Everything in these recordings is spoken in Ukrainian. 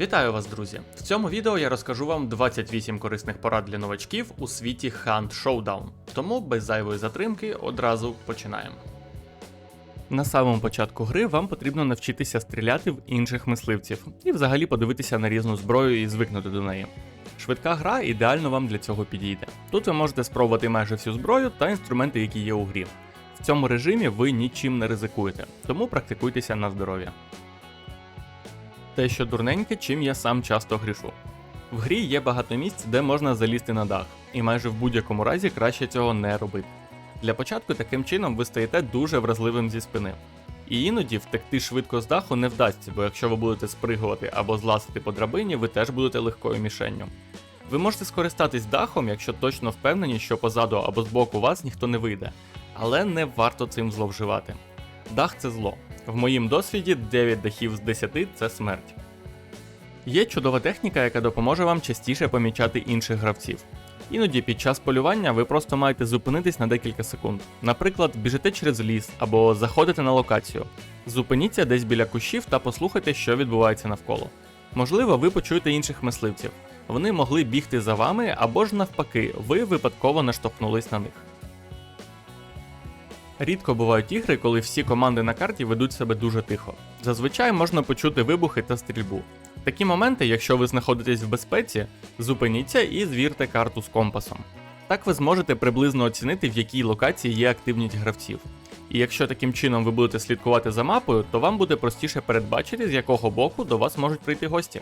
Вітаю вас, друзі! В цьому відео я розкажу вам 28 корисних порад для новачків у світі Hunt Showdown. Тому без зайвої затримки одразу починаємо. На самому початку гри вам потрібно навчитися стріляти в інших мисливців і взагалі подивитися на різну зброю і звикнути до неї. Швидка гра ідеально вам для цього підійде. Тут ви можете спробувати майже всю зброю та інструменти, які є у грі. В цьому режимі ви нічим не ризикуєте, тому практикуйтеся на здоров'я. Те, що дурненьке, чим я сам часто грішу. В грі є багато місць, де можна залізти на дах, і майже в будь-якому разі краще цього не робити. Для початку таким чином ви стаєте дуже вразливим зі спини. І іноді втекти швидко з даху не вдасться, бо якщо ви будете спригувати або злазити по драбині, ви теж будете легкою мішенню. Ви можете скористатись дахом, якщо точно впевнені, що позаду або збоку вас ніхто не вийде, але не варто цим зловживати. Дах це зло. В моїм досвіді 9 дахів з 10 це смерть. Є чудова техніка, яка допоможе вам частіше помічати інших гравців. Іноді під час полювання ви просто маєте зупинитись на декілька секунд. Наприклад, біжите через ліс або заходите на локацію. Зупиніться десь біля кущів та послухайте, що відбувається навколо. Можливо, ви почуєте інших мисливців. Вони могли бігти за вами або ж навпаки, ви випадково наштовхнулись на них. Рідко бувають ігри, коли всі команди на карті ведуть себе дуже тихо. Зазвичай можна почути вибухи та стрільбу. Такі моменти, якщо ви знаходитесь в безпеці, зупиніться і звірте карту з компасом. Так ви зможете приблизно оцінити, в якій локації є активність гравців. І якщо таким чином ви будете слідкувати за мапою, то вам буде простіше передбачити, з якого боку до вас можуть прийти гості.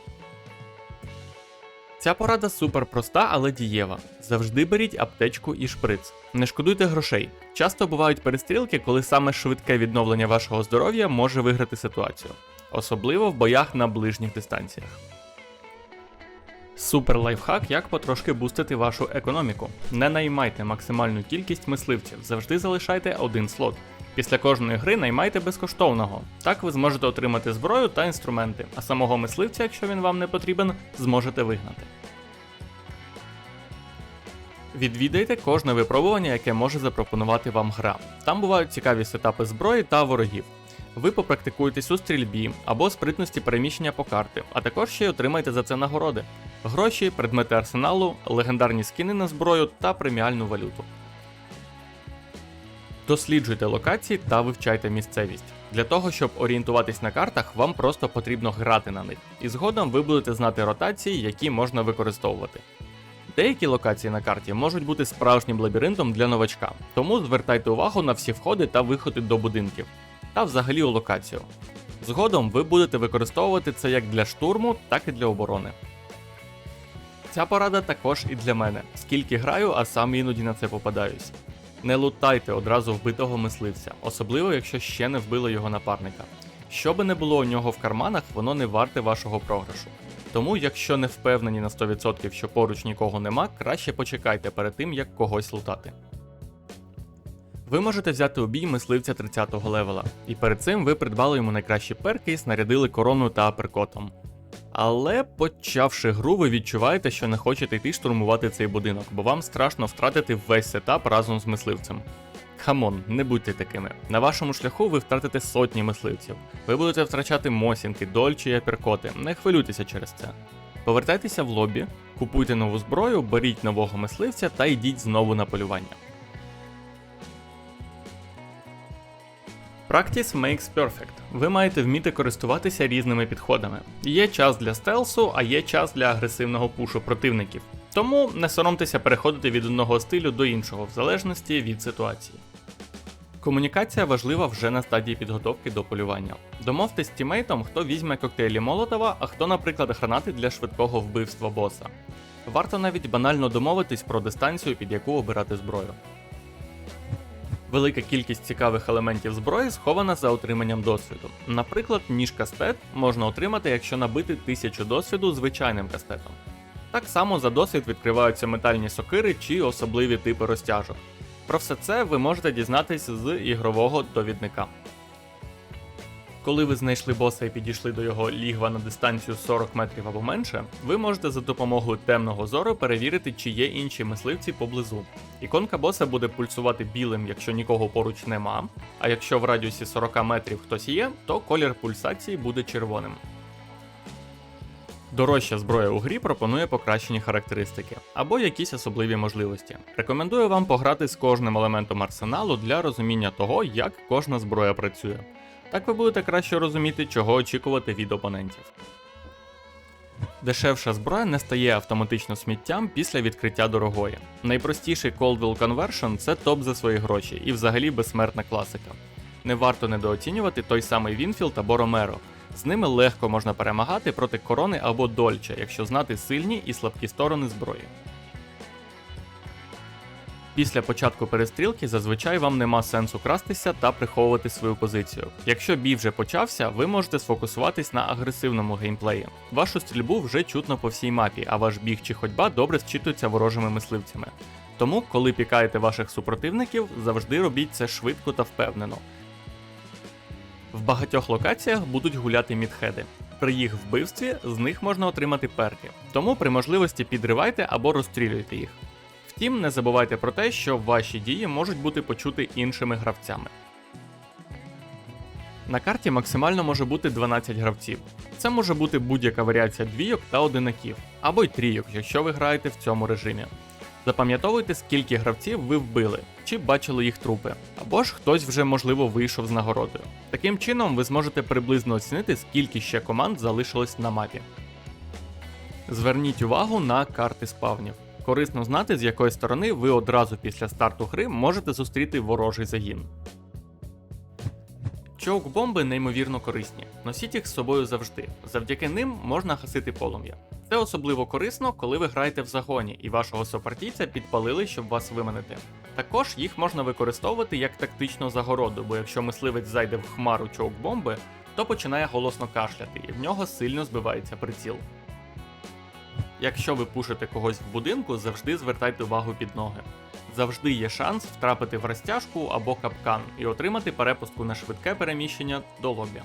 Ця порада супер проста, але дієва. Завжди беріть аптечку і шприц. Не шкодуйте грошей. Часто бувають перестрілки, коли саме швидке відновлення вашого здоров'я може виграти ситуацію, особливо в боях на ближніх дистанціях. Супер лайфхак, як потрошки бустити вашу економіку. Не наймайте максимальну кількість мисливців, завжди залишайте один слот. Після кожної гри наймайте безкоштовного. Так ви зможете отримати зброю та інструменти, а самого мисливця, якщо він вам не потрібен, зможете вигнати. Відвідайте кожне випробування, яке може запропонувати вам гра. Там бувають цікаві сетапи зброї та ворогів. Ви попрактикуєтесь у стрільбі або спритності переміщення по карти, а також ще й отримаєте за це нагороди: гроші, предмети арсеналу, легендарні скини на зброю та преміальну валюту. Досліджуйте локації та вивчайте місцевість. Для того, щоб орієнтуватись на картах, вам просто потрібно грати на них, і згодом ви будете знати ротації, які можна використовувати. Деякі локації на карті можуть бути справжнім лабіринтом для новачка, тому звертайте увагу на всі входи та виходи до будинків, та взагалі у локацію. Згодом ви будете використовувати це як для штурму, так і для оборони. Ця порада також і для мене, скільки граю, а сам іноді на це попадаюсь. Не лутайте одразу вбитого мисливця, особливо якщо ще не вбили його напарника. Що би не було у нього в карманах, воно не варте вашого програшу. Тому, якщо не впевнені на 100%, що поруч нікого нема, краще почекайте перед тим, як когось лутати. Ви можете взяти у бій мисливця 30-го левела, і перед цим ви придбали йому найкращі перки і снарядили корону та аперкотом. Але почавши гру, ви відчуваєте, що не хочете йти штурмувати цей будинок, бо вам страшно втратити весь сетап разом з мисливцем. Камон, не будьте такими. На вашому шляху ви втратите сотні мисливців. Ви будете втрачати мосінки, дольчі і аперкоти. Не хвилюйтеся через це. Повертайтеся в лобі, купуйте нову зброю, беріть нового мисливця та йдіть знову на полювання. Practice makes perfect. Ви маєте вміти користуватися різними підходами. Є час для стелсу, а є час для агресивного пушу противників. Тому не соромтеся переходити від одного стилю до іншого, в залежності від ситуації. Комунікація важлива вже на стадії підготовки до полювання. Домовтесь з тімейтом, хто візьме коктейлі Молотова, а хто, наприклад, гранати для швидкого вбивства боса. Варто навіть банально домовитись про дистанцію, під яку обирати зброю. Велика кількість цікавих елементів зброї схована за отриманням досвіду. Наприклад, ніж кастет можна отримати, якщо набити 1000 досвіду звичайним кастетом. Так само за досвід відкриваються метальні сокири чи особливі типи розтяжок. Про все це ви можете дізнатись з ігрового довідника. Коли ви знайшли боса і підійшли до його лігва на дистанцію 40 метрів або менше, ви можете за допомогою темного зору перевірити, чи є інші мисливці поблизу. Іконка боса буде пульсувати білим, якщо нікого поруч нема, а якщо в радіусі 40 метрів хтось є, то колір пульсації буде червоним. Дорожча зброя у грі пропонує покращені характеристики або якісь особливі можливості. Рекомендую вам пограти з кожним елементом арсеналу для розуміння того, як кожна зброя працює. Так ви будете краще розуміти, чого очікувати від опонентів. Дешевша зброя не стає автоматично сміттям після відкриття дорогої. Найпростіший Coldwell Conversion це топ за свої гроші і взагалі безсмертна класика. Не варто недооцінювати той самий Вінфілд або Ромеро. З ними легко можна перемагати проти корони або дольче, якщо знати сильні і слабкі сторони зброї. Після початку перестрілки зазвичай вам нема сенсу крастися та приховувати свою позицію. Якщо бій вже почався, ви можете сфокусуватись на агресивному геймплеї. Вашу стрільбу вже чутно по всій мапі, а ваш біг чи ходьба добре зчитується ворожими мисливцями. Тому, коли пікаєте ваших супротивників, завжди робіть це швидко та впевнено. В багатьох локаціях будуть гуляти мідхеди. При їх вбивстві з них можна отримати перки, тому при можливості підривайте або розстрілюйте їх. Втім, не забувайте про те, що ваші дії можуть бути почути іншими гравцями. На карті максимально може бути 12 гравців. Це може бути будь-яка варіація двійок та одинаків, або й трійок, якщо ви граєте в цьому режимі. Запам'ятовуйте, скільки гравців ви вбили, чи бачили їх трупи, або ж хтось вже можливо вийшов з нагородою. Таким чином ви зможете приблизно оцінити, скільки ще команд залишилось на мапі. Зверніть увагу на карти спавнів. Корисно знати, з якої сторони ви одразу після старту гри можете зустріти ворожий загін. Чоук-бомби неймовірно корисні. Носіть їх з собою завжди. Завдяки ним можна гасити полум'я. Це особливо корисно, коли ви граєте в загоні і вашого сопартійця підпалили, щоб вас виманити. Також їх можна використовувати як тактичну загороду, бо якщо мисливець зайде в хмару чоук-бомби, то починає голосно кашляти, і в нього сильно збивається приціл. Якщо ви пушите когось в будинку, завжди звертайте увагу під ноги. Завжди є шанс втрапити в розтяжку або капкан і отримати перепустку на швидке переміщення до лобі.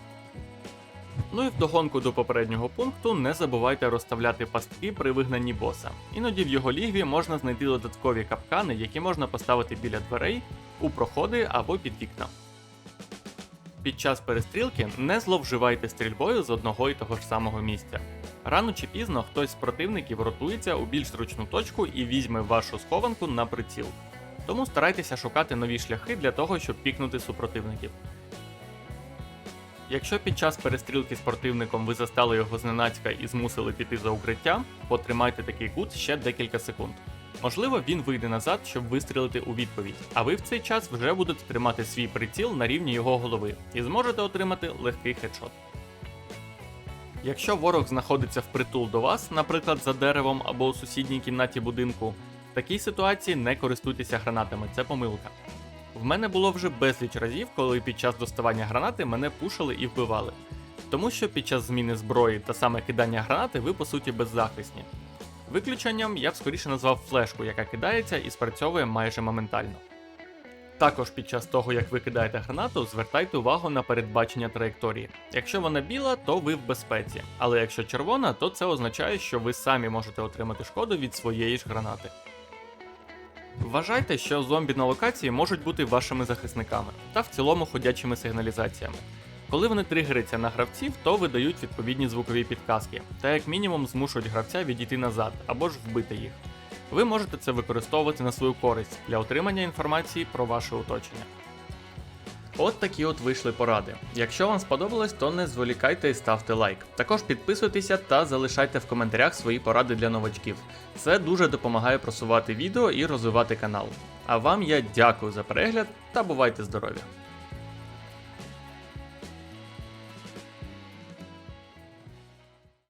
Ну і вдогонку до попереднього пункту не забувайте розставляти пастки при вигнанні боса. Іноді в його лігві можна знайти додаткові капкани, які можна поставити біля дверей, у проходи або під вікна. Під час перестрілки не зловживайте стрільбою з одного і того ж самого місця. Рано чи пізно хтось з противників ротується у більш зручну точку і візьме вашу схованку на приціл. Тому старайтеся шукати нові шляхи для того, щоб пікнути супротивників. Якщо під час перестрілки з противником ви застали його зненацька і змусили піти за укриття, потримайте такий кут ще декілька секунд. Можливо, він вийде назад, щоб вистрілити у відповідь, а ви в цей час вже будете тримати свій приціл на рівні його голови і зможете отримати легкий хедшот. Якщо ворог знаходиться впритул до вас, наприклад, за деревом або у сусідній кімнаті будинку, в такій ситуації не користуйтеся гранатами, це помилка. В мене було вже безліч разів, коли під час доставання гранати мене пушили і вбивали. Тому що під час зміни зброї та саме кидання гранати ви по суті беззахисні. Виключенням я б скоріше назвав флешку, яка кидається і спрацьовує майже моментально. Також під час того, як ви кидаєте гранату, звертайте увагу на передбачення траєкторії. Якщо вона біла, то ви в безпеці, але якщо червона, то це означає, що ви самі можете отримати шкоду від своєї ж гранати. Вважайте, що зомбі на локації можуть бути вашими захисниками та в цілому ходячими сигналізаціями. Коли вони тригеряться на гравців, то видають відповідні звукові підказки, та як мінімум змушують гравця відійти назад або ж вбити їх. Ви можете це використовувати на свою користь для отримання інформації про ваше оточення. От такі от вийшли поради. Якщо вам сподобалось, то не зволікайте і ставте лайк. Також підписуйтеся та залишайте в коментарях свої поради для новачків. Це дуже допомагає просувати відео і розвивати канал. А вам я дякую за перегляд та бувайте здорові!